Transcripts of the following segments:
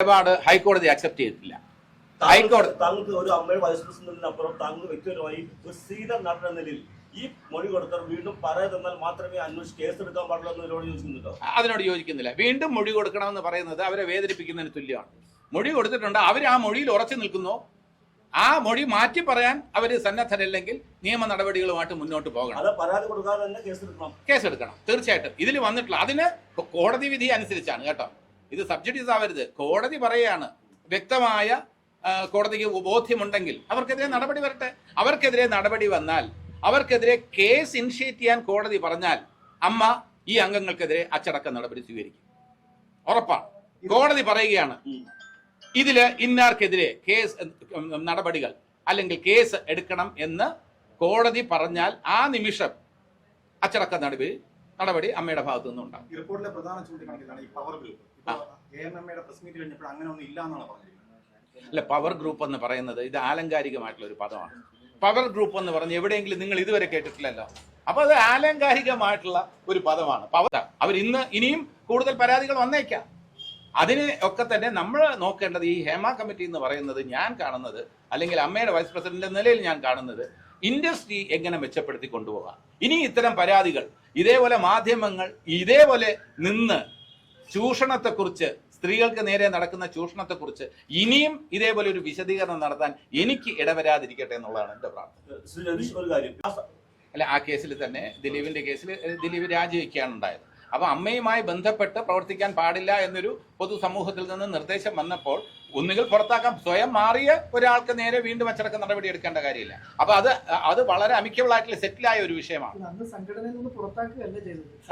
നിലപാട് ഹൈക്കോടതി അക്സെപ്റ്റ് ചെയ്തിട്ടില്ല. ഹൈക്കോടതി താങ്കൾക്ക് ഒരു അമ്മയുടെ വൈസ് പ്രസിഡന്റിനപ്പുറം താങ്കൾ വ്യക്തിപരമായി ഒരു സീനിയർ നടൻ നിലയിൽ ഈ മൊഴി കൊടുത്തവർ വീണ്ടും പറയാതെ തന്നാൽ മാത്രമേ അന്വേഷിച്ച് കേസ് എടുക്കാൻ പാടുള്ളൂ എന്നതിനോട് യോജിക്കുന്നുണ്ടോ അതിനോട് യോജിക്കുന്നില്ല. വീണ്ടും മൊഴി കൊടുക്കണമെന്ന് പറയുന്നത് അവരെ വേദനിപ്പിക്കുന്നതിന് തുല്യമാണ്. മൊഴി കൊടുത്തിട്ടുണ്ട്. അവർ ആ മൊഴിയിൽ ഉറച്ചു നിൽക്കുന്നു. ആ മൊഴി മാറ്റി പറയാൻ അവർ സന്നദ്ധരല്ലെങ്കിൽ നിയമ നടപടികളുമായിട്ട് മുന്നോട്ട് പോകണം. പരാതി കൊടുക്കാതെ തന്നെ കേസ് എടുക്കണം. കേസെടുക്കണം തീർച്ചയായിട്ടും. ഇതിൽ വന്നിട്ടുള്ള അതിന് കോടതി വിധി അനുസരിച്ചാണ് കേട്ടോ. ഇത് സബ്സിഡീസ് ആവരുത്. കോടതി പറയുകയാണ് വ്യക്തമായ കോടതിക്ക് ബോധ്യമുണ്ടെങ്കിൽ അവർക്കെതിരെ നടപടി വരട്ടെ. അവർക്കെതിരെ നടപടി വന്നാൽ അവർക്കെതിരെ കേസ് ഇനിഷ്യേറ്റ് ചെയ്യാൻ കോടതി പറഞ്ഞാൽ അമ്മ ഈ അംഗങ്ങൾക്കെതിരെ അച്ചടക്ക നടപടി സ്വീകരിക്കും. ഉറപ്പാണ്. കോടതി പറയുകയാണ് ഇതിൽ ഇന്നാർക്കെതിരെ കേസ് നടപടികൾ അല്ലെങ്കിൽ കേസ് എടുക്കണം എന്ന് കോടതി പറഞ്ഞാൽ ആ നിമിഷം അച്ചടക്ക നടപടി നടപടി അമ്മയുടെ ഭാഗത്തു നിന്നുണ്ടാകും എ എം എമ്മയുടെ പ്രസ് മീറ്റ് കഴിഞ്ഞപ്പോൾ അങ്ങനെ ഒന്നും ഇല്ല എന്നാണ് പറഞ്ഞിരിക്കുന്നത്. അല്ല പവർ ഗ്രൂപ്പ് എന്ന് പറയുന്നത് ഇത് ആലങ്കാരികമായിട്ടുള്ള ഒരു പദമാണ്. പവർ ഗ്രൂപ്പ് എന്ന് പറഞ്ഞ് എവിടെയെങ്കിലും നിങ്ങൾ ഇതുവരെ കേട്ടിട്ടില്ലല്ലോ. അപ്പൊ അത് ആലങ്കാരികമായിട്ടുള്ള ഒരു പദമാണ്. പവർ അവർ ഇന്ന് ഇനിയും കൂടുതൽ പരാതികൾ വന്നേക്കാം. അതിന് ഒക്കെ തന്നെ നമ്മൾ നോക്കേണ്ടത് ഈ ഹേമ കമ്മിറ്റി എന്ന് പറയുന്നത് ഞാൻ കാണുന്നത് അല്ലെങ്കിൽ അമ്മയുടെ വൈസ് പ്രസിഡന്റ് നിലയിൽ ഞാൻ കാണുന്നത് ഇൻഡസ്ട്രി എങ്ങനെ മെച്ചപ്പെടുത്തി കൊണ്ടുപോകാം. ഇനി ഇത്തരം പരാതികൾ ഇതേപോലെ മാധ്യമങ്ങൾ ഇതേപോലെ നിന്ന് ചൂഷണത്തെക്കുറിച്ച് സ്ത്രീകൾക്ക് നേരെ നടക്കുന്ന ചൂഷണത്തെക്കുറിച്ച് ഇനിയും ഇതേപോലെ ഒരു വിശദീകരണം നടത്താൻ എനിക്ക് ഇടവരാതിരിക്കട്ടെ എന്നുള്ളതാണ് എന്റെ പ്രാർത്ഥന. അല്ല ആ കേസിൽ തന്നെ ദിലീപിന്റെ കേസിൽ ദിലീപ് രാജിവെക്കുകയാണ് ഉണ്ടായത്. അപ്പൊ അമ്മയുമായി ബന്ധപ്പെട്ട് പ്രവർത്തിക്കാൻ പാടില്ല എന്നൊരു പൊതുസമൂഹത്തിൽ നിന്ന് നിർദ്ദേശം വന്നപ്പോൾ ഒന്നുകിൽ പുറത്താക്കാം. സ്വയം മാറിയ ഒരാൾക്ക് നേരെ വീണ്ടും അച്ചടക്ക നടപടി എടുക്കേണ്ട കാര്യമില്ല. അപ്പൊ അത് അത് വളരെ അമിക്കബിൾ ആയിട്ടുള്ള സെറ്റിലായ ഒരു വിഷയമാണ്.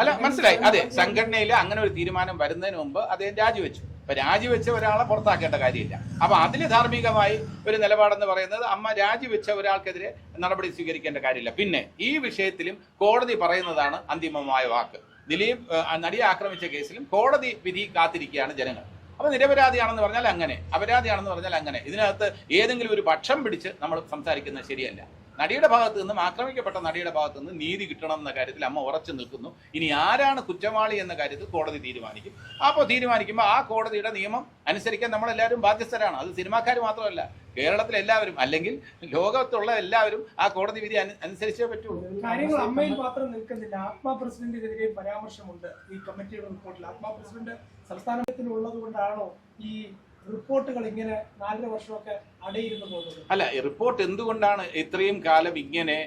അല്ല മനസ്സിലായി. അതെ സംഘടനയിൽ അങ്ങനെ ഒരു തീരുമാനം വരുന്നതിന് മുമ്പ് അദ്ദേഹം രാജിവെച്ചു. അപ്പൊ രാജിവെച്ച ഒരാളെ പുറത്താക്കേണ്ട കാര്യമില്ല. അപ്പൊ അതിൽ ധാർമ്മികമായി ഒരു നിലപാടെന്ന് പറയുന്നത് അമ്മ രാജിവെച്ച ഒരാൾക്കെതിരെ നടപടി സ്വീകരിക്കേണ്ട കാര്യമില്ല. പിന്നെ ഈ വിഷയത്തിലും കോടതി പറയുന്നതാണ് അന്തിമമായ വാക്ക്. ദിലീപ് നടിയെ ആക്രമിച്ച കേസിലും കോടതി വിധി കാത്തിരിക്കുകയാണ് ജനങ്ങൾ. അപ്പൊ നിരപരാധിയാണെന്ന് പറഞ്ഞാൽ അങ്ങനെ അപരാധിയാണെന്ന് പറഞ്ഞാൽ അങ്ങനെ. ഇതിനകത്ത് ഏതെങ്കിലും ഒരു പക്ഷം പിടിച്ച് നമ്മൾ സംസാരിക്കുന്നത് ശരിയല്ല. നടിയുടെ ഭാഗത്ത് നിന്നും ആക്രമിക്കപ്പെട്ട നടിയുടെ ഭാഗത്ത് നിന്ന് നീതി കിട്ടണം എന്ന കാര്യത്തിൽ അമ്മ ഉറച്ചു നിൽക്കുന്നു. ഇനി ആരാണ് കുറ്റവാളി എന്ന കാര്യത്തിൽ കോടതി തീരുമാനിക്കും. അപ്പോൾ തീരുമാനിക്കുമ്പോൾ ആ കോടതിയുടെ നിയമം അനുസരിക്കാൻ നമ്മളെല്ലാവരും ബാധ്യസ്ഥരാണ്. അത് സിനിമാക്കാർ മാത്രമല്ല കേരളത്തിലെ എല്ലാവരും അല്ലെങ്കിൽ ലോകത്തുള്ള എല്ലാവരും ആ കോടതി വിധി അനു- അനുസരിച്ചേ പറ്റുള്ളൂ. കാര്യങ്ങൾ അമ്മയിൽ മാത്രം നിൽക്കുന്നില്ല. പരാമർശമുണ്ട്. ഈ കമ്മിറ്റിയുടെ റിപ്പോർട്ടിൽ ആത്മാ പ്രസിഡന്റ് സംസ്ഥാനത്തിനുള്ളത് കൊണ്ടാണോ ഈ റിപ്പോർട്ടുകൾ ഇങ്ങനെ നാലര വർഷമൊക്കെ അടയിരുന്നു പോകുന്നത് അല്ല റിപ്പോർട്ട് എന്തുകൊണ്ടാണ് ഇത്രയും കാലം ഇങ്ങനെ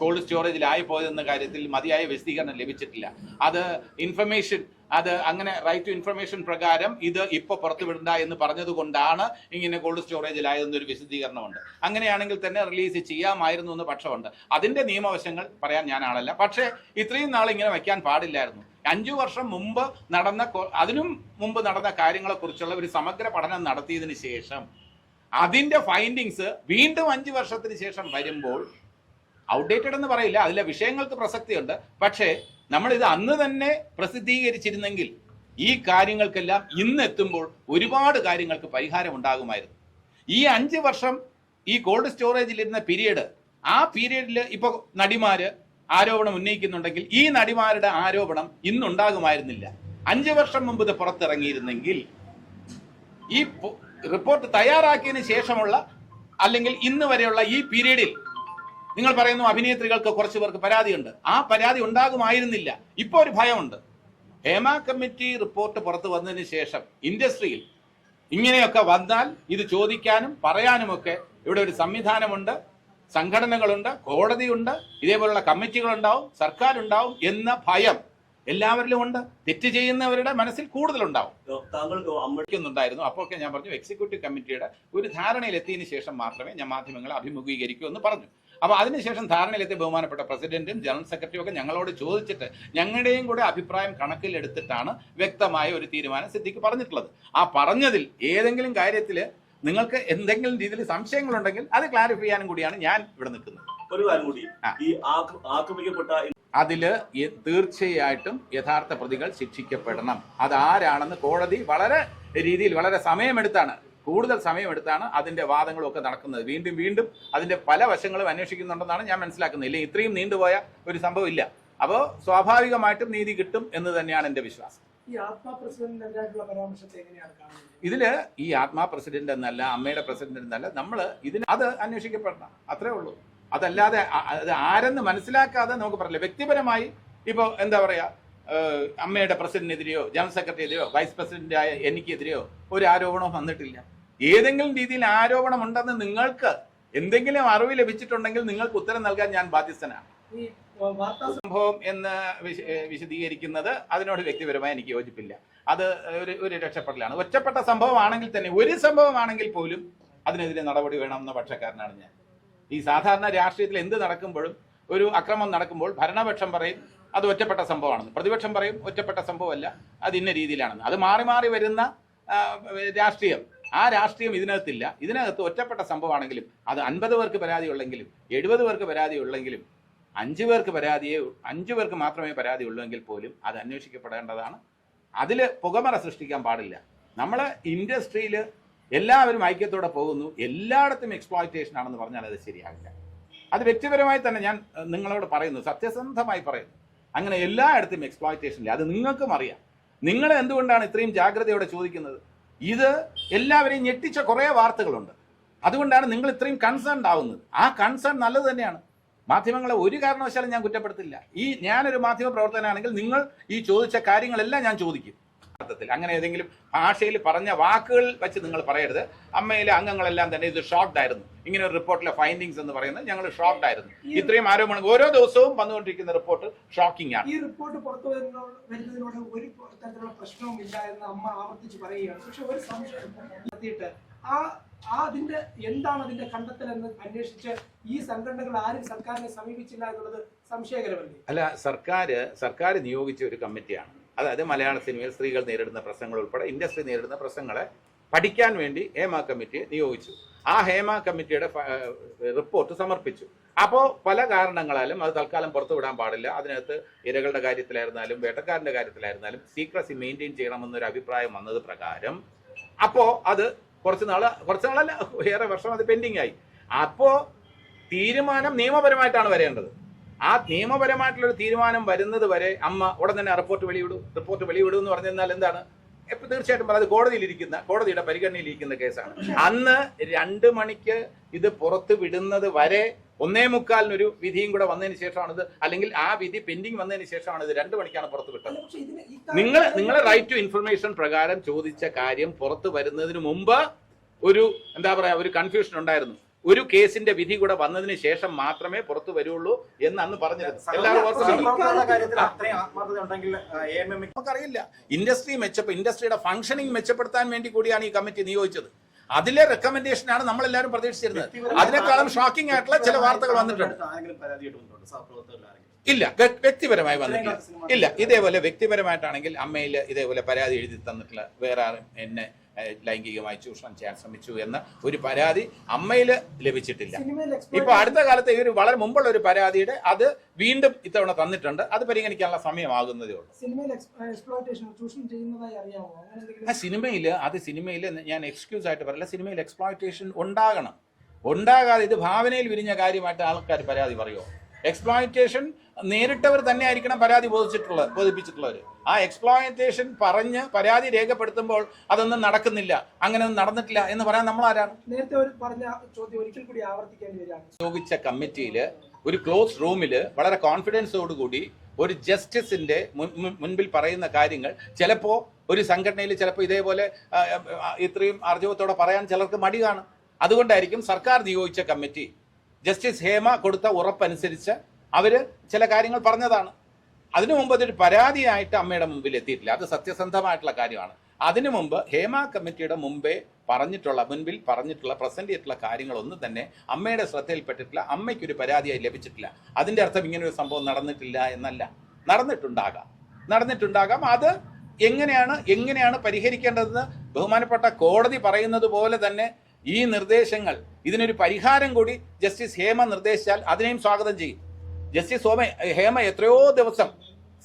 കോൾഡ് സ്റ്റോറേജിലായി പോയതെന്ന കാര്യത്തിൽ മതിയായ വിശദീകരണം ലഭിച്ചിട്ടില്ല. അത് ഇൻഫർമേഷൻ അത് അങ്ങനെ റൈറ്റ് ടു ഇൻഫർമേഷൻ പ്രകാരം ഇത് ഇപ്പോൾ പുറത്തുവിടണ്ട എന്ന് പറഞ്ഞതുകൊണ്ടാണ് ഇങ്ങനെ കോൾഡ് സ്റ്റോറേജിലായതെന്നൊരു വിശദീകരണമുണ്ട്. അങ്ങനെയാണെങ്കിൽ തന്നെ റിലീസ് ചെയ്യാമായിരുന്നു എന്ന് പക്ഷമുണ്ട്. അതിന്റെ നിയമവശങ്ങൾ പറയാൻ ഞാൻ ആളല്ല. പക്ഷേ ഇത്രയും നാൾ ഇങ്ങനെ വയ്ക്കാൻ പാടില്ലായിരുന്നു. അഞ്ചു വർഷം മുമ്പ് നടന്ന അതിനും മുമ്പ് നടന്ന കാര്യങ്ങളെക്കുറിച്ചുള്ള ഒരു സമഗ്ര പഠനം നടത്തിയതിന് ശേഷം അതിന്റെ ഫൈൻഡിങ്സ് വീണ്ടും അഞ്ചു വർഷത്തിന് ശേഷം വരുമ്പോൾ ഔട്ട്ഡേറ്റഡ് എന്ന് പറയില്ല. അതിലെ വിഷയങ്ങൾക്ക് പ്രസക്തിയുണ്ട്. പക്ഷേ നമ്മൾ ഇത് അന്ന് തന്നെ പ്രസിദ്ധീകരിച്ചിരുന്നെങ്കിൽ ഈ കാര്യങ്ങൾക്കെല്ലാം ഇന്ന് എത്തുമ്പോൾ ഒരുപാട് കാര്യങ്ങൾക്ക് പരിഹാരം ഉണ്ടാകുമായിരുന്നു. ഈ അഞ്ച് വർഷം ഈ കോൾഡ് സ്റ്റോറേജിലിരുന്ന പീരീഡ് ആ പീരീഡിൽ ഇപ്പൊ നടിമാര് ആരോപണം ഉന്നയിക്കുന്നുണ്ടെങ്കിൽ ഈ നടിമാരുടെ ആരോപണം ഇന്നുണ്ടാകുമായിരുന്നില്ല. അഞ്ച് വർഷം മുമ്പ് ഇത് പുറത്തിറങ്ങിയിരുന്നെങ്കിൽ ഈ റിപ്പോർട്ട് തയ്യാറാക്കിയതിന് ശേഷമുള്ള അല്ലെങ്കിൽ ഇന്ന് വരെയുള്ള ഈ പീരീഡിൽ നിങ്ങൾ പറയുന്നു അഭിനേത്രികൾക്ക് കുറച്ച് പേർക്ക് പരാതിയുണ്ട്. ആ പരാതി ഉണ്ടാകുമായിരുന്നില്ല. ഇപ്പോൾ ഒരു ഭയമുണ്ട്. ഹേമ കമ്മിറ്റി റിപ്പോർട്ട് പുറത്തു വന്നതിന് ശേഷം ഇൻഡസ്ട്രിയിൽ ഇങ്ങനെയൊക്കെ വന്നാൽ ഇത് ചോദിക്കാനും പറയാനുമൊക്കെ ഇവിടെ ഒരു സംവിധാനമുണ്ട് സംഘടനകളുണ്ട് കോടതിയുണ്ട് ഇതേപോലുള്ള കമ്മിറ്റികളുണ്ടാവും സർക്കാരുണ്ടാവും എന്ന ഭയം എല്ലാവരിലും ഉണ്ട്. തെറ്റ് ചെയ്യുന്നവരുടെ മനസ്സിൽ കൂടുതലുണ്ടാവും. താങ്കൾക്ക് അമ്മയ്ക്കൊന്നുണ്ടായിരുന്നു ണ്ടായിരുന്നു അപ്പോഴൊക്കെ ഞാൻ പറഞ്ഞു എക്സിക്യൂട്ടീവ് കമ്മിറ്റിയുടെ ഒരു ധാരണയിൽ എത്തിയതിനു ശേഷം മാത്രമേ ഞാൻ മാധ്യമങ്ങളെ അഭിമുഖീകരിക്കൂ എന്ന് പറഞ്ഞു. അപ്പോൾ അതിനുശേഷം ധാരണയിലെത്തിയ ബഹുമാനപ്പെട്ട പ്രസിഡന്റും ജനറൽ സെക്രട്ടറിയും ഒക്കെ ഞങ്ങളോട് ചോദിച്ചിട്ട് ഞങ്ങളുടെയും കൂടെ അഭിപ്രായം കണക്കിലെടുത്തിട്ടാണ് വ്യക്തമായ ഒരു തീരുമാനം സിദ്ധിക്ക് പറഞ്ഞിട്ടുള്ളത്. ആ പറഞ്ഞതിൽ ഏതെങ്കിലും കാര്യത്തിൽ നിങ്ങൾക്ക് എന്തെങ്കിലും രീതിയിൽ സംശയങ്ങളുണ്ടെങ്കിൽ അത് ക്ലാരിഫൈ ചെയ്യാനും കൂടിയാണ് ഞാൻ ഇവിടെ നിൽക്കുന്നത്. ഒരു കാര്യം കൂടി ഈ ആക്രമിക്കപ്പെട്ട അതിൽ തീർച്ചയായിട്ടും യഥാർത്ഥ പ്രതികൾ ശിക്ഷിക്കപ്പെടണം. അതാരാണെന്ന് കോടതി വളരെ രീതിയിൽ വളരെ സമയമെടുത്താണ് കൂടുതൽ സമയമെടുത്താണ് അതിന്റെ വാദങ്ങളും ഒക്കെ നടക്കുന്നത്. വീണ്ടും വീണ്ടും അതിന്റെ പല വശങ്ങളും അന്വേഷിക്കുന്നുണ്ടെന്നാണ് ഞാൻ മനസ്സിലാക്കുന്നത്. ഇല്ലെങ്കിൽ ഇത്രയും നീണ്ടുപോയ ഒരു സംഭവം ഇല്ല അപ്പോൾ സ്വാഭാവികമായിട്ടും നീതി കിട്ടും എന്ന് തന്നെയാണ് എന്റെ വിശ്വാസം. ഈ ആത്മാ പ്രസിഡന്റിനെതിരായിട്ടുള്ള പരാമർശത്തെ എങ്ങനെയാണ് കാണുന്നത്? ഇതിൽ ഈ ആത്മാ പ്രസിഡന്റ് എന്നല്ല അമ്മയുടെ പ്രസിഡന്റ് എന്നല്ല നമ്മൾ ഇതിന് അത് അന്വേഷിക്കപ്പെടണം. അത്രേ ഉള്ളൂ. അതല്ലാതെ അത് ആരെന്ന് മനസ്സിലാക്കാതെ നമുക്ക് പറയില്ല. വ്യക്തിപരമായി ഇപ്പോൾ എന്താ പറയാ ഏഹ് അമ്മയുടെ പ്രസിഡന്റിനെതിരെയോ ജനറൽ സെക്രട്ടറിയെതിരെയോ വൈസ് പ്രസിഡന്റായ എനിക്കെതിരെയോ ഒരു ആരോപണവും വന്നിട്ടില്ല. ഏതെങ്കിലും രീതിയിൽ ആരോപണം ഉണ്ടെന്ന് നിങ്ങൾക്ക് എന്തെങ്കിലും അറിവ് ലഭിച്ചിട്ടുണ്ടെങ്കിൽ നിങ്ങൾക്ക് ഉത്തരം നൽകാൻ ഞാൻ ബാധ്യസ്ഥനാണ്. സംഭവം എന്ന് വിശദീകരിക്കുന്നത് അതിനോട് വ്യക്തിപരമായി എനിക്ക് യോജിപ്പില്ല. അത് ഒരു ഒരു രക്ഷപ്പെടലാണ്. ഒറ്റപ്പെട്ട സംഭവമാണെങ്കിൽ തന്നെ ഒരു സംഭവമാണെങ്കിൽ പോലും അതിനെതിരെ നടപടി വേണമെന്ന പക്ഷക്കാരനാണ് ഞാൻ. ഈ സാധാരണ രാഷ്ട്രീയത്തിൽ എന്ത് നടക്കുമ്പോഴും ഒരു അക്രമം നടക്കുമ്പോൾ ഭരണപക്ഷം പറയും അത് ഒറ്റപ്പെട്ട സംഭവമാണെന്ന്. പ്രതിപക്ഷം പറയും ഒറ്റപ്പെട്ട സംഭവമല്ല അത് ഇന്ന രീതിയിലാണെന്ന്. അത് മാറി മാറി വരുന്ന രാഷ്ട്രീയം. ആ രാഷ്ട്രീയം ഇതിനകത്തില്ല. ഇതിനകത്ത് ഒറ്റപ്പെട്ട സംഭവമാണെങ്കിലും അത് അൻപത് പേർക്ക് പരാതി ഉള്ളെങ്കിലും എഴുപത് പേർക്ക് പരാതി ഉള്ളെങ്കിലും അഞ്ചു പേർക്ക് പരാതിയെ അഞ്ചു പേർക്ക് മാത്രമേ പരാതി ഉള്ളൂ പോലും അത് അന്വേഷിക്കപ്പെടേണ്ടതാണ്. അതിൽ പുകമറ സൃഷ്ടിക്കാൻ പാടില്ല. നമ്മൾ ഇൻഡസ്ട്രിയിൽ എല്ലാവരും ഐക്യത്തോടെ പോകുന്നു. എല്ലായിടത്തും എക്സ്പ്ലോയിറ്റേഷൻ ആണെന്ന് പറഞ്ഞാൽ അത് ശരിയാകില്ല അത് വ്യക്തിപരമായി തന്നെ ഞാൻ നിങ്ങളോട് പറയുന്നു. സത്യസന്ധമായി പറയുന്നു. അങ്ങനെ എല്ലായിടത്തും എക്സ്പ്ലോയിറ്റേഷൻ ഇല്ല. അത് നിങ്ങൾക്കും അറിയാം. നിങ്ങൾ എന്തുകൊണ്ടാണ് ഇത്രയും ജാഗ്രതയോടെ ചോദിക്കുന്നത്? ഇത് എല്ലാവരെയും ഞെട്ടിച്ച കുറേ വാർത്തകളുണ്ട്. അതുകൊണ്ടാണ് നിങ്ങൾ ഇത്രയും കൺസേൺ ആവുന്നത്. ആ കൺസേൺ നല്ലത് തന്നെയാണ്. മാധ്യമങ്ങളെ ഒരു കാരണവശാലും ഞാൻ കുറ്റപ്പെടുത്തില്ല. ഈ ഞാനൊരു മാധ്യമ പ്രവർത്തകനാണെങ്കിൽ നിങ്ങൾ ഈ ചോദിച്ച കാര്യങ്ങളെല്ലാം ഞാൻ ചോദിക്കും. അർത്ഥത്തിൽ അങ്ങനെ ഏതെങ്കിലും ഭാഷയിൽ പറഞ്ഞ വാക്കുകൾ വെച്ച് നിങ്ങൾ പറയരുത്. അമ്മയിലെ അംഗങ്ങളെല്ലാം തന്നെ ഇത് ഷോക്ഡ് ആയിരുന്നു. ഇങ്ങനെ ഒരു റിപ്പോർട്ടിലെ ഫൈൻഡിങ്സ് എന്ന് പറയുന്നത് ഞങ്ങൾ ഷോക്ഡ് ആയിരുന്നു. ഇത്രയും ആരോപണം ഓരോ ദിവസവും വന്നുകൊണ്ടിരിക്കുന്ന റിപ്പോർട്ട് ഷോക്കിംഗ് ആണ്. ഈ റിപ്പോർട്ട് പുറത്തു വരുന്ന- വരുന്നതിനോട് ഒരു തരത്തിലുള്ള പ്രശ്നവും ഇല്ല എന്ന് അമ്മ ആവർത്തിച്ച് പറയുകയാണ്. പക്ഷെ ഒരു സംശയം നടത്തിയിട്ട് ആ ആ അതിന്റെ എന്താണ് അതിന്റെ കണ്ടെത്തൽ എന്ന് അന്വേഷിച്ച് ഈ സംഘടനകൾ ആരും സർക്കാരിനെ സമീപിച്ചില്ല എന്നുള്ളത് സംശയകരമല്ലേ? അല്ല സർക്കാർ സർക്കാർ നിയോഗിച്ച ഒരു കമ്മിറ്റിയാണ്. അതായത് മലയാള സിനിമയിൽ സ്ത്രീകൾ നേരിടുന്ന പ്രശ്നങ്ങൾ ഉൾപ്പെടെ ഇൻഡസ്ട്രി നേരിടുന്ന പ്രശ്നങ്ങളെ പഠിക്കാൻ വേണ്ടി ഹേമ കമ്മിറ്റിയെ നിയോഗിച്ചു. ആ ഹേമ കമ്മിറ്റിയുടെ റിപ്പോർട്ട് സമർപ്പിച്ചു. അപ്പോൾ പല കാരണങ്ങളാലും അത് തൽക്കാലം പുറത്തുവിടാൻ പാടില്ല. അതിനകത്ത് ഇരകളുടെ കാര്യത്തിലായിരുന്നാലും വേട്ടക്കാരന്റെ കാര്യത്തിലായിരുന്നാലും സീക്രസി മെയിന്റെയിൻ ചെയ്യണമെന്നൊരു അഭിപ്രായം വന്നത് പ്രകാരം അപ്പോൾ അത് കുറച്ച് നാൾ കുറച്ച് നാളല്ല ഏറെ വർഷം അത് പെൻഡിങ് ആയി. അപ്പോൾ തീരുമാനം നിയമപരമായിട്ടാണ് വരേണ്ടത്. ആ നിയമപരമായിട്ടുള്ള ഒരു തീരുമാനം വരുന്നത് വരെ അമ്മ ഉടൻ തന്നെ റിപ്പോർട്ട് വെളിവിടും റിപ്പോർട്ട് വെളിവിടും എന്ന് പറഞ്ഞാൽ എന്താണ്? ഇപ്പൊ തീർച്ചയായിട്ടും അത് കോടതിയിലിരിക്കുന്ന കോടതിയുടെ പരിഗണനയിലിരിക്കുന്ന കേസാണ്. അന്ന് രണ്ട് മണിക്ക് ഇത് പുറത്ത് വിടുന്നത് വരെ ഒന്നേ മുക്കാലിനൊരു വിധിയും കൂടെ വന്നതിന് ശേഷമാണിത്. അല്ലെങ്കിൽ ആ വിധി പെൻഡിങ് വന്നതിന് ശേഷമാണ് ഇത് രണ്ട് മണിക്കാണ് പുറത്ത് വിട്ടത്. നിങ്ങൾ നിങ്ങളെ റൈറ്റ് ടു ഇൻഫർമേഷൻ പ്രകാരം ചോദിച്ച കാര്യം പുറത്തു വരുന്നതിന് മുമ്പ് ഒരു എന്താ പറയാ ഒരു കൺഫ്യൂഷൻ ഉണ്ടായിരുന്നു. ഒരു കേസിന്റെ വിധി കൂടെ വന്നതിന് ശേഷം മാത്രമേ പുറത്തു വരുള്ളൂ എന്ന് അന്ന് പറഞ്ഞിരുന്നു. നമുക്കറിയില്ല. ഇൻഡസ്ട്രി മെച്ചപ്പ ഇൻഡസ്ട്രിയുടെ ഫംഗ്ഷനിങ് മെച്ചപ്പെടുത്താൻ വേണ്ടി കൂടിയാണ് ഈ കമ്മിറ്റി നിയോഗിച്ചത്. അതിലെ റെക്കമെൻഡേഷൻ ആണ് നമ്മൾ എല്ലാവരും പ്രതീക്ഷിച്ചിരുന്നത് അതിനേക്കാളും ഷോക്കിംഗ് ആയിട്ടുള്ള ചില വാർത്തകൾ വന്നിട്ടുണ്ട്. ഇല്ല വ്യക്തിപരമായി വന്നിട്ടില്ല. ഇല്ല ഇതേപോലെ വ്യക്തിപരമായിട്ടാണെങ്കിൽ അമ്മയിൽ ഇതേപോലെ പരാതി എഴുതി തന്നിട്ടുള്ള വേറെ ആരും എന്നെ ലൈംഗികമായി ചൂഷണം ചെയ്യാൻ ശ്രമിച്ചു എന്ന ഒരു പരാതി അമ്മയിൽ ലഭിച്ചിട്ടില്ല. ഇപ്പൊ അടുത്ത കാലത്ത് ഈ ഒരു വളരെ മുമ്പുള്ള ഒരു പരാതിയുടെ അത് വീണ്ടും ഇത്തവണ തന്നിട്ടുണ്ട്. അത് പരിഗണിക്കാനുള്ള സമയമാകുന്നതേ ഉള്ളൂ. ആ സിനിമയിൽ അത് സിനിമയിൽ ഞാൻ എക്സ്ക്യൂസ് ആയിട്ട് പറയില്ല. സിനിമയിൽ എക്സ്പ്ലോയിറ്റേഷൻ ഉണ്ടാകണം. ഉണ്ടാകാതെ ഇത് ഭാവനയിൽ വിരിഞ്ഞ കാര്യമായിട്ട് ആൾക്കാർ പരാതി പറയുമോ എക്സ്പ്ലോയിറ്റേഷൻ നേരിട്ടവർ തന്നെ ആയിരിക്കണം പരാതി ബോധിച്ചിട്ടുള്ളത് ബോധിപ്പിച്ചിട്ടുള്ളവർ ആ എക്സ്പ്ലോയിറ്റേഷൻ പറഞ്ഞ് പരാതി രേഖപ്പെടുത്തുമ്പോൾ അതൊന്നും നടക്കുന്നില്ല. അങ്ങനെ ഒന്നും നടന്നിട്ടില്ല എന്ന് പറയാൻ നമ്മൾ ആരാണ് നേരത്തെ ഒരു പറഞ്ഞ ചോദ്യം ഒരിക്കൽ കൂടി ആവർത്തിക്കേണ്ടി വരികയാണ്. നിയോഗിച്ച കമ്മിറ്റിയിൽ ഒരു ക്ലോസ് റൂമിൽ വളരെ കോൺഫിഡൻസോടുകൂടി ഒരു ജസ്റ്റിസിന്റെ മുൻ- മുൻ- മുൻപിൽ പറയുന്ന കാര്യങ്ങൾ ചിലപ്പോ ഒരു സംഘടനയിൽ ചിലപ്പോൾ ഇതേപോലെ ഇത്രയും ആർജവത്തോടെ പറയാൻ ചിലർക്ക് മടി കാണും. അതുകൊണ്ടായിരിക്കും സർക്കാർ നിയോഗിച്ച കമ്മിറ്റി. ജസ്റ്റിസ് ഹേമ കൊടുത്ത ഉറപ്പനുസരിച്ച് അവർ ചില കാര്യങ്ങൾ പറഞ്ഞതാണ്. അതിനു മുമ്പ് അതൊരു പരാതിയായിട്ട് അമ്മയുടെ മുമ്പിൽ എത്തിയിട്ടില്ല. അത് സത്യസന്ധമായിട്ടുള്ള കാര്യമാണ്. അതിനു മുമ്പ് ഹേമ കമ്മിറ്റിയുടെ മുമ്പേ പറഞ്ഞിട്ടുള്ള മുൻപിൽ പറഞ്ഞിട്ടുള്ള പ്രസന്റ് ചെയ്തിട്ടുള്ള കാര്യങ്ങളൊന്നും തന്നെ അമ്മയുടെ ശ്രദ്ധയിൽപ്പെട്ടിട്ടില്ല. അമ്മയ്ക്കൊരു പരാതിയായി ലഭിച്ചിട്ടില്ല. അതിന്റെ അർത്ഥം ഇങ്ങനെ ഒരു സംഭവം നടന്നിട്ടില്ല എന്നല്ല. നടന്നിട്ടുണ്ടാകാം. നടന്നിട്ടുണ്ടാകാം. അത് എങ്ങനെയാണ് എങ്ങനെയാണ് പരിഹരിക്കേണ്ടതെന്ന് ബഹുമാനപ്പെട്ട കോടതി പറയുന്നത് പോലെ തന്നെ ഈ നിർദ്ദേശങ്ങൾ ഇതിനൊരു പരിഹാരം കൂടി ജസ്റ്റിസ് ഹേമ നിർദ്ദേശിച്ചാൽ അതിനെയും സ്വാഗതം ചെയ്യും. ജസ്റ്റിസ് സോമ ഹേമ എത്രയോ ദിവസം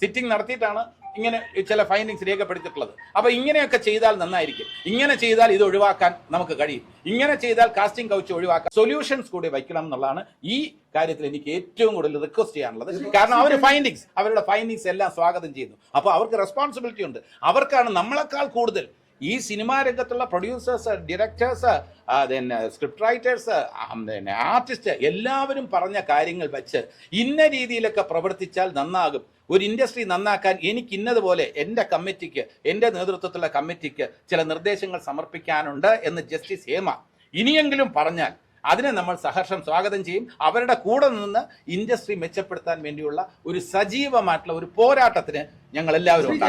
സിറ്റിംഗ് നടത്തിയിട്ടാണ് ഇങ്ങനെ ചില ഫൈൻഡിങ്സ് രേഖപ്പെടുത്തിയിട്ടുള്ളത്. അപ്പൊ ഇങ്ങനെയൊക്കെ ചെയ്താൽ നന്നായിരിക്കും. ഇങ്ങനെ ചെയ്താൽ ഇത് ഒഴിവാക്കാൻ നമുക്ക് കഴിയും. ഇങ്ങനെ ചെയ്താൽ കാസ്റ്റിംഗ് കൗച്ച് ഒഴിവാക്കാൻ സൊല്യൂഷൻസ് കൂടി വയ്ക്കണം എന്നുള്ളതാണ് ഈ കാര്യത്തിൽ എനിക്ക് ഏറ്റവും കൂടുതൽ റിക്വസ്റ്റ് ചെയ്യാനുള്ളത്. കാരണം അവർ ഫൈൻഡിങ്സ് അവരുടെ ഫൈൻഡിങ്സ് എല്ലാം സ്വാഗതം ചെയ്യുന്നു. അപ്പോൾ അവർക്ക് റെസ്പോൺസിബിലിറ്റി ഉണ്ട്. അവർക്കാണ് നമ്മളെക്കാൾ കൂടുതൽ ഈ സിനിമാ രംഗത്തുള്ള പ്രൊഡ്യൂസേഴ്സ് ഡയറക്ടേഴ്സ് പിന്നെ സ്ക്രിപ്റ്റ് റൈറ്റേഴ്സ് പിന്നെ ആർട്ടിസ്റ്റ് എല്ലാവരും പറഞ്ഞ കാര്യങ്ങൾ വെച്ച് ഇന്ന രീതിയിലൊക്കെ പ്രവർത്തിച്ചാൽ നന്നാകും. ഒരു ഇൻഡസ്ട്രി നന്നാക്കാൻ എനിക്ക് ഇന്നതുപോലെ എന്റെ കമ്മിറ്റിക്ക് എന്റെ നേതൃത്വത്തിലുള്ള കമ്മിറ്റിക്ക് ചില നിർദ്ദേശങ്ങൾ സമർപ്പിക്കാനുണ്ട് എന്ന് ജസ്റ്റിസ് ഹേമ ഇനിയെങ്കിലും പറഞ്ഞാൽ അതിനെ നമ്മൾ സഹർഷം സ്വാഗതം ചെയ്യും. അവരുടെ കൂടെ നിന്ന് ഇൻഡസ്ട്രി മെച്ചപ്പെടുത്താൻ വേണ്ടിയുള്ള ഒരു സജീവമായിട്ടുള്ള ഒരു പോരാട്ടത്തിന് ഞങ്ങൾ എല്ലാവരും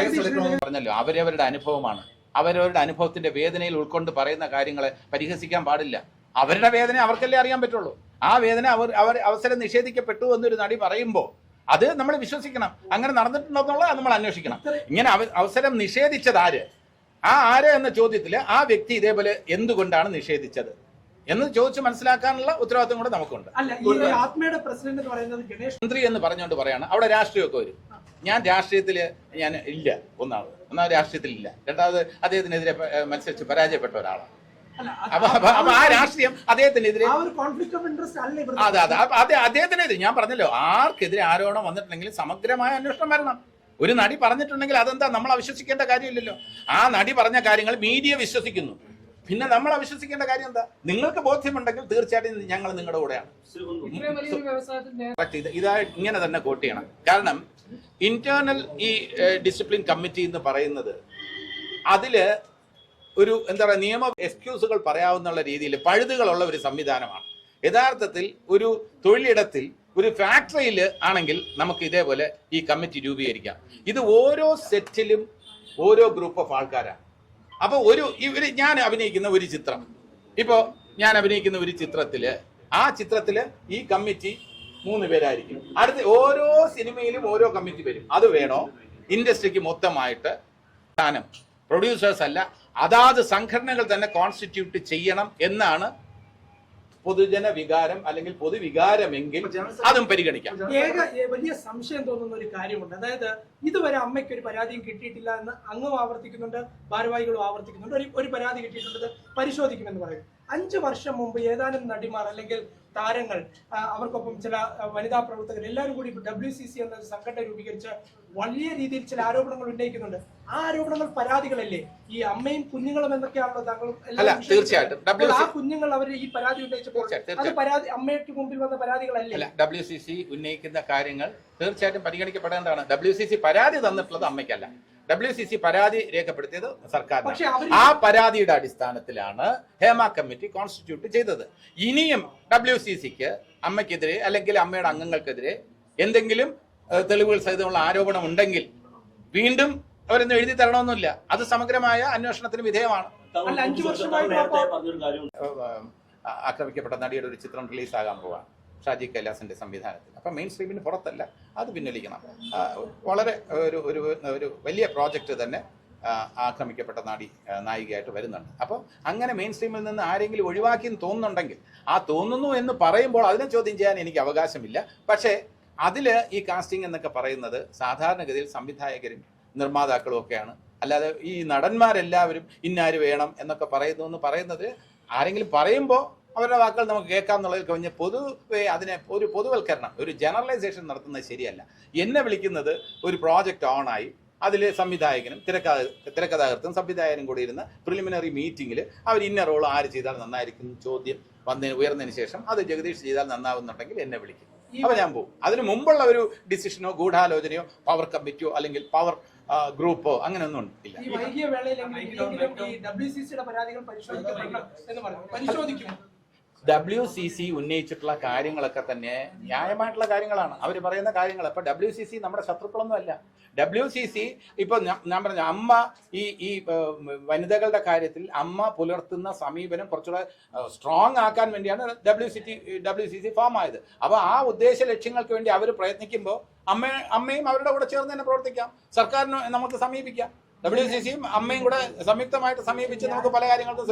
പറഞ്ഞല്ലോ. അവരവരുടെ അനുഭവമാണ്. അവരവരുടെ അനുഭവത്തിന്റെ വേദനയിൽ ഉൾക്കൊണ്ട് പറയുന്ന കാര്യങ്ങളെ പരിഹസിക്കാൻ പാടില്ല. അവരുടെ വേദന അവർക്കല്ലേ അറിയാൻ പറ്റുള്ളൂ. ആ വേദന അവർ അവർ അവസരം നിഷേധിക്കപ്പെട്ടു എന്നൊരു നടി പറയുമ്പോൾ അത് നമ്മൾ വിശ്വസിക്കണം. അങ്ങനെ നടന്നിട്ടുണ്ടോന്നുള്ളത് നമ്മൾ അന്വേഷിക്കണം. ഇങ്ങനെ അവസരം നിഷേധിച്ചത് ആര്? ആ ആര് എന്ന ചോദ്യത്തിൽ ആ വ്യക്തി ഇതേപോലെ എന്തുകൊണ്ടാണ് നിഷേധിച്ചത്? എന്ന് ചോദിച്ച് മനസ്സിലാക്കാനുള്ള ഉത്തരവാദിത്വം കൂടെ നമുക്കുണ്ട്. ആത്മയുടെ പ്രസിഡന്റ് എന്ന് പറയുന്നത് ഗണേഷ് മന്ത്രി എന്ന് പറഞ്ഞുകൊണ്ട് പറയാണ്. അവിടെ രാഷ്ട്രീയമൊക്കെ വരും. ഞാൻ രാഷ്ട്രീയത്തിൽ ഞാൻ ഇല്ല ഒന്നാമത്. ഒന്നാമത് രാഷ്ട്രീയത്തിൽ ഇല്ല രണ്ടാമത് അദ്ദേഹത്തിനെതിരെ മത്സരിച്ച് പരാജയപ്പെട്ട ഒരാളാണ്. അപ്പൊ ആ രാഷ്ട്രീയം അദ്ദേഹത്തിനെതിരെ അതെ അതെ അദ്ദേഹത്തിനെതിരെ ഞാൻ പറഞ്ഞല്ലോ ആർക്കെതിരെ ആരോപണം വന്നിട്ടുണ്ടെങ്കിലും സമഗ്രമായ അന്വേഷണം വരണം. ഒരു നടി പറഞ്ഞിട്ടുണ്ടെങ്കിൽ അതെന്താ? നമ്മൾ അവിശ്വസിക്കേണ്ട കാര്യമില്ലല്ലോ. ആ നടി പറഞ്ഞ കാര്യങ്ങൾ മീഡിയ വിശ്വസിക്കുന്നു. പിന്നെ നമ്മൾ അവിശ്വസിക്കേണ്ട കാര്യം എന്താ? നിങ്ങൾക്ക് ബോധ്യമുണ്ടെങ്കിൽ തീർച്ചയായിട്ടും ഞങ്ങൾ നിങ്ങളുടെ കൂടെയാണ്. ഇതാ ഇങ്ങനെ തന്നെ കോട്ട് ചെയ്യണം. കാരണം ഇന്റേണൽ ഈ ഡിസിപ്ലിൻ കമ്മിറ്റി എന്ന് പറയുന്നത് അതിൽ ഒരു എന്താ പറയുക നിയമ എക്സ്ക്യൂസുകൾ പറയാവുന്ന രീതിയിൽ പഴുതുകളുള്ള ഒരു സംവിധാനമാണ്. യഥാർത്ഥത്തിൽ ഒരു തൊഴിലിടത്തിൽ ഒരു ഫാക്ടറിയിൽ ആണെങ്കിൽ നമുക്ക് ഇതേപോലെ ഈ കമ്മിറ്റി രൂപീകരിക്കാം. ഇത് ഓരോ സെറ്റിലും ഓരോ ഗ്രൂപ്പ് ഓഫ് ആൾക്കാരാണ്. അപ്പൊ ഒരു ഇവർ ഞാൻ അഭിനയിക്കുന്ന ഒരു ചിത്രം. ഇപ്പോ ഞാൻ അഭിനയിക്കുന്ന ഒരു ചിത്രത്തിൽ ആ ചിത്രത്തിൽ ഈ കമ്മിറ്റി മൂന്ന് പേരായിരിക്കും. അടുത്ത ഓരോ സിനിമയിലും ഓരോ കമ്മിറ്റി വരും. അത് വേണോ? ഇൻഡസ്ട്രിക്ക് മൊത്തമായിട്ട് സ്ഥാനം. പ്രൊഡ്യൂസേഴ്സ് അല്ല. അതാത് സംഘടനകൾ തന്നെ കോൺസ്റ്റിറ്റ്യൂട്ട് ചെയ്യണം എന്നാണ് പൊതുജന വികാരം അല്ലെങ്കിൽ പൊതുവികാരമെങ്കിൽ അതും പരിഗണിക്കാം. ഏക വലിയ സംശയം തോന്നുന്ന ഒരു കാര്യമുണ്ട്. അതായത് ഇതുവരെ അമ്മയ്ക്ക് ഒരു പരാതിയും കിട്ടിയിട്ടില്ല എന്ന് അങ്ങും ആവർത്തിക്കുന്നുണ്ട് ഭാരവാഹികളും ആവർത്തിക്കുന്നുണ്ട്. ഒരു ഒരു പരാതി കിട്ടിയിട്ടുള്ളത് പരിശോധിക്കുമെന്ന് പറയും. അഞ്ചു വർഷം മുമ്പ് ഏതാനും നടിമാർ അല്ലെങ്കിൽ താരങ്ങൾ അവർക്കൊപ്പം ചില വനിതാ പ്രവർത്തകർ എല്ലാവരും കൂടി ഡബ്ല്യു സി സി എന്ന സംഘടന രൂപീകരിച്ച് വലിയ രീതിയിൽ ചില ആരോപണങ്ങൾ ഉന്നയിക്കുന്നുണ്ട്. ആ ആരോപണങ്ങൾ പരാതികളല്ലേ? ഈ അമ്മയും കുഞ്ഞുങ്ങളും എന്നൊക്കെയാണല്ലോ താങ്കളും തീർച്ചയായിട്ടും. ആ കുഞ്ഞുങ്ങൾ അവർ ഈ പരാതി ഉന്നയിച്ചപ്പോൾ അത് പരാതി അമ്മയ്ക്ക് മുമ്പിൽ വന്ന പരാതികളല്ലേ? ഡബ്ല്യു സി സി ഉന്നയിക്കുന്ന കാര്യങ്ങൾ തീർച്ചയായിട്ടും പരിഗണിക്കപ്പെടേണ്ടതാണ്. ഡബ്ല്യു സി സി പരാതി തന്നിട്ടുള്ളത് അമ്മയ്ക്കല്ല. ഡബ്ല്യു സി സി പരാതി രേഖപ്പെടുത്തിയത് സർക്കാർ ആ പരാതിയുടെ അടിസ്ഥാനത്തിലാണ് ഹേമ കമ്മിറ്റി കോൺസ്റ്റിറ്റ്യൂട്ട് ചെയ്തത്. ഇനിയും ഡബ്ല്യു സി സിക്ക് അമ്മയ്ക്കെതിരെ അല്ലെങ്കിൽ അമ്മയുടെ അംഗങ്ങൾക്കെതിരെ എന്തെങ്കിലും തെളിവുകൾ സഹിതമുള്ള ആരോപണം ഉണ്ടെങ്കിൽ വീണ്ടും അവരൊന്നും എഴുതി തരണമെന്നില്ല. അത് സമഗ്രമായ അന്വേഷണത്തിന് വിധേയമാണ്. ആക്രമിക്കപ്പെട്ട നടിയുടെ ഒരു ചിത്രം റിലീസാകാൻ പോവാണ്. ഷാജി കൈലാസിന്റെ സംവിധാനത്തിൽ. അപ്പം മെയിൻ സ്ട്രീമിന് പുറത്തല്ല അത് പിൻവലിക്കണം. വളരെ ഒരു ഒരു ഒരു വലിയ പ്രോജക്റ്റ് തന്നെ ആക്രമിക്കപ്പെട്ട നാടി നായികയായിട്ട് വരുന്നുണ്ട്. അപ്പോൾ അങ്ങനെ മെയിൻ സ്ട്രീമിൽ നിന്ന് ആരെങ്കിലും ഒഴിവാക്കി തോന്നുന്നുണ്ടെങ്കിൽ ആ തോന്നുന്നു എന്ന് പറയുമ്പോൾ അതിനെ ചോദ്യം ചെയ്യാൻ എനിക്ക് അവകാശമില്ല. പക്ഷേ അതിൽ ഈ കാസ്റ്റിംഗ് എന്നൊക്കെ പറയുന്നത് സാധാരണഗതിയിൽ സംവിധായകരും നിർമ്മാതാക്കളും ഒക്കെയാണ്. അല്ലാതെ ഈ നടന്മാരെല്ലാവരും ഇന്നാര് വേണം എന്നൊക്കെ പറയുന്നു എന്ന് പറയുന്നത് ആരെങ്കിലും പറയുമ്പോൾ അവരുടെ വാക്കുകൾ നമുക്ക് കേൾക്കാം എന്നുള്ളതിൽ കവിഞ്ഞ് പൊതുവെ അതിനെ ഒരു പൊതുവൽക്കരണം ഒരു ജനറലൈസേഷൻ നടത്തുന്നത് ശരിയല്ല. എന്നെ വിളിക്കുന്നത് ഒരു പ്രോജക്റ്റ് ഓണായി അതിൽ സംവിധായകനും തിരക്കഥ തിരക്കഥാകൃത്തും സംവിധായകനും കൂടി ഇരുന്ന് പ്രിലിമിനറി മീറ്റിംഗിൽ അവർ ഇന്ന റോൾ ആര് ചെയ്താൽ നന്നായിരിക്കും ചോദ്യം വന്നതിന് ഉയർന്നതിന് ശേഷം അത് ജഗദീഷ് ചെയ്താൽ നന്നാവുന്നുണ്ടെങ്കിൽ എന്നെ വിളിക്കും. അപ്പോൾ ഞാൻ പോകും അതിന് മുമ്പുള്ള ഒരു ഡിസിഷനോ ഗൂഢാലോചനയോ പവർ കമ്മിറ്റിയോ അല്ലെങ്കിൽ പവർ ഗ്രൂപ്പോ അങ്ങനെയൊന്നും ഇല്ല. ഈ വൈകിയ വേളയിലെങ്കിലും ഈ ഡബ്ല്യു സി സിയുടെ പരാതികൾ എന്ന് പറഞ്ഞു പരിശോധിക്കും ഡബ്ല്യു സി സി ഉന്നയിച്ചിട്ടുള്ള കാര്യങ്ങളൊക്കെ തന്നെ ന്യായമായിട്ടുള്ള കാര്യങ്ങളാണ്. അവർ പറയുന്ന കാര്യങ്ങൾ. അപ്പൊ ഡബ്ല്യു സി സി നമ്മുടെ ശത്രുക്കളൊന്നും അല്ല. ഡബ്ല്യു സി സി ഇപ്പൊ ഞാൻ പറഞ്ഞ അമ്മ ഈ ഈ വനിതകളുടെ കാര്യത്തിൽ അമ്മ പുലർത്തുന്ന സമീപനം കുറച്ചുകൂടെ സ്ട്രോങ് ആക്കാൻ വേണ്ടിയാണ് W C T W C C form ആയത്. അപ്പൊ ആ ഉദ്ദേശ ലക്ഷ്യങ്ങൾക്ക് വേണ്ടി അവർ പ്രയത്നിക്കുമ്പോൾ അമ്മ അമ്മയും അവരുടെ കൂടെ ചേർന്ന് തന്നെ പ്രവർത്തിക്കാം. സർക്കാരിന് നമുക്ക് സമീപിക്കാം. ഡബ്ല്യു സി സിയും അമ്മയും കൂടെ സംയുക്തമായിട്ട് സമീപിച്ച് നമുക്ക് പല കാര്യങ്ങൾക്കും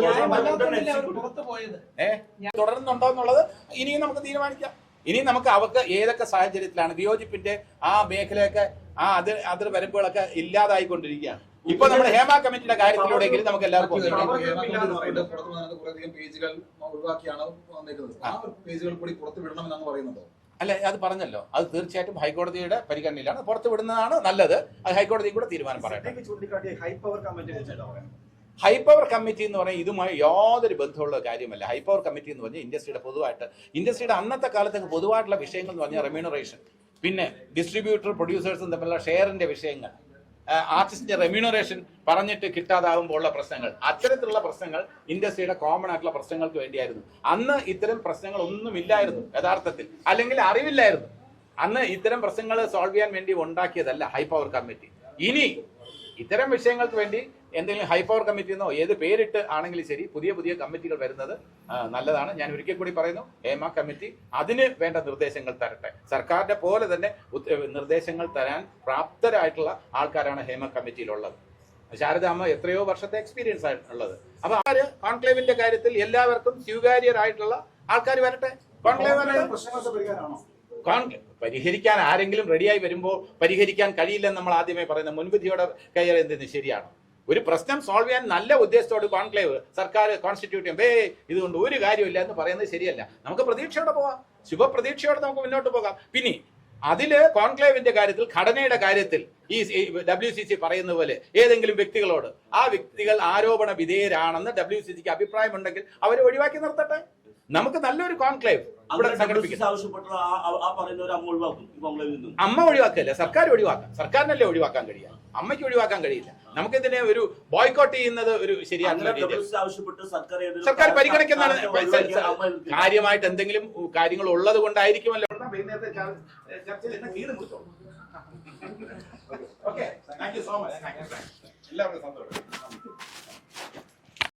തുടരുന്നുണ്ടോ എന്നുള്ളത് ഇനിയും നമുക്ക് തീരുമാനിക്കാം. ഇനി നമുക്ക് അവർക്ക് ഏതൊക്കെ സാഹചര്യത്തിലാണ് വിയോജിപ്പിന്റെ ആ മേഖലയൊക്കെ ആ അതിർ അതിർ വരമ്പുകളൊക്കെ ഇല്ലാതായിക്കൊണ്ടിരിക്കുകയാണ്. ഇപ്പൊ നമ്മുടെ ഹേമ കമ്മിറ്റിയുടെ കാര്യത്തിലൂടെയെങ്കിലും നമുക്ക് എല്ലാവർക്കും പേജുകൾ ഒഴിവാക്കിയാണ് പേജുകൾ കൂടി പുറത്ത് വിടണമെന്നാണ് പറയുന്നത് അല്ല അത് പറഞ്ഞല്ലോ. അത് തീർച്ചയായിട്ടും ഹൈക്കോടതിയുടെ പരിഗണനയിലാണ്. പുറത്ത് വിടുന്നതാണ് നല്ലത്. അത് ഹൈക്കോടതി കൂടെ തീരുമാനം പറയട്ടെ. ഹൈ പവർ കമ്മിറ്റി എന്ന് പറഞ്ഞാൽ ഇതുമായി യാതൊരു ബന്ധമുള്ള കാര്യമല്ല. ഹൈ പവർ കമ്മിറ്റി എന്ന് പറഞ്ഞാൽ ഇൻഡസ്ട്രിയുടെ പൊതുവായിട്ട് ഇൻഡസ്ട്രിയുടെ അന്നത്തെ കാലത്തേക്ക് പൊതുവായിട്ടുള്ള വിഷയങ്ങൾ എന്ന് പറഞ്ഞാൽ റെമ്യൂണറേഷൻ പിന്നെ ഡിസ്ട്രിബ്യൂട്ടർ പ്രൊഡ്യൂസേഴ്സും തമ്മിലുള്ള ഷെയറിന്റെ വിഷയങ്ങൾ. ആർട്ടിസ്റ്റിന്റെ റെമ്യൂണറേഷൻ പറഞ്ഞിട്ട് കിട്ടാതാകുമ്പോൾ ഉള്ള പ്രശ്നങ്ങൾ. അത്തരത്തിലുള്ള പ്രശ്നങ്ങൾ ഇൻഡസ്ട്രിയുടെ കോമൺ ആയിട്ടുള്ള പ്രശ്നങ്ങൾക്ക് വേണ്ടിയായിരുന്നു. അന്ന് ഇത്തരം പ്രശ്നങ്ങൾ ഒന്നുമില്ലായിരുന്നു യഥാർത്ഥത്തിൽ. അല്ലെങ്കിൽ അറിവില്ലായിരുന്നു. അന്ന് ഇത്തരം പ്രശ്നങ്ങൾ സോൾവ് ചെയ്യാൻ വേണ്ടി ഉണ്ടാക്കിയതല്ല ഹൈ പവർ കമ്മിറ്റി ഇനി ഇത്തരം വിഷയങ്ങൾക്ക് വേണ്ടി എന്തെങ്കിലും ഹൈ പവർ കമ്മിറ്റി എന്നോ ഏത് പേരിട്ട് ആണെങ്കിലും ശരി പുതിയ പുതിയ കമ്മിറ്റികൾ വരുന്നത് നല്ലതാണ്. ഞാൻ ഒരിക്കൽ കൂടി പറയുന്നു ഹേമ കമ്മിറ്റി അതിന് വേണ്ട നിർദ്ദേശങ്ങൾ തരട്ടെ. സർക്കാരിന്റെ പോലെ തന്നെ നിർദ്ദേശങ്ങൾ തരാൻ പ്രാപ്തരായിട്ടുള്ള ആൾക്കാരാണ് ഹേമ കമ്മിറ്റിയിലുള്ളത് ശാരദാമ്മ എത്രയോ വർഷത്തെ എക്സ്പീരിയൻസ് ആയിട്ടുള്ളത് അപ്പൊ ആര് കോൺക്ലേവിന്റെ കാര്യത്തിൽ എല്ലാവർക്കും സ്വീകാര്യരായിട്ടുള്ള ആൾക്കാർ വരട്ടെ? കോൺക്ലേവ് പരിഹരിക്കാൻ ആരെങ്കിലും റെഡിയായി വരുമ്പോൾ പരിഹരിക്കാൻ കഴിയില്ലെന്ന് നമ്മൾ ആദ്യമേ പറയുന്ന മുൻവിധിയുടെ മുൻവിധിയോടെ എന്തെന്ന് ശരിയാണ്? ഒരു പ്രശ്നം സോൾവ് ചെയ്യാൻ നല്ല ഉദ്ദേശത്തോട് കോൺക്ലേവ് സർക്കാർ കോൺസ്റ്റിറ്റ്യൂട്ട് ഏ ഇതുകൊണ്ട് ഒരു കാര്യമില്ല എന്ന് പറയുന്നത് ശരിയല്ല. നമുക്ക് പ്രതീക്ഷയോടെ പോവാം. ശുഭപ്രതീക്ഷയോടെ നമുക്ക് മുന്നോട്ട് പോകാം. പിന്നെ അതിൽ കോൺക്ലേവിന്റെ കാര്യത്തിൽ ഘടനയുടെ കാര്യത്തിൽ ഈ ഡബ്ല്യു സി സി പറയുന്ന പോലെ ഏതെങ്കിലും വ്യക്തികളോട് ആ വ്യക്തികൾ ആരോപണ വിധേയരാണെന്ന് ഡബ്ല്യു സി സിക്ക് അഭിപ്രായമുണ്ടെങ്കിൽ അവരെ ഒഴിവാക്കി നിർത്തട്ടെ. നമുക്ക് നല്ലൊരു കോൺക്ലേവ് അമ്മ ഒഴിവാക്കല്ല? സർക്കാർ ഒഴിവാക്കാം. സർക്കാരിനല്ലേ ഒഴിവാക്കാൻ കഴിയുക? അമ്മയ്ക്ക് ഒഴിവാക്കാൻ കഴിയില്ല. നമുക്കിതിനെ ഒരു ബോയ്ക്കോട്ട് ചെയ്യുന്നത് ഒരു ശരിയായിട്ടുള്ള ആവശ്യപ്പെട്ട് സർക്കാർ പരിഗണിക്കുന്നതാണ്. കാര്യമായിട്ട് എന്തെങ്കിലും കാര്യങ്ങൾ ഉള്ളത് കൊണ്ടായിരിക്കുമല്ലോ. Okay thank you so much Okay, thank you so much. Thank you. എല്ലാവർക്കും സന്തോഷം.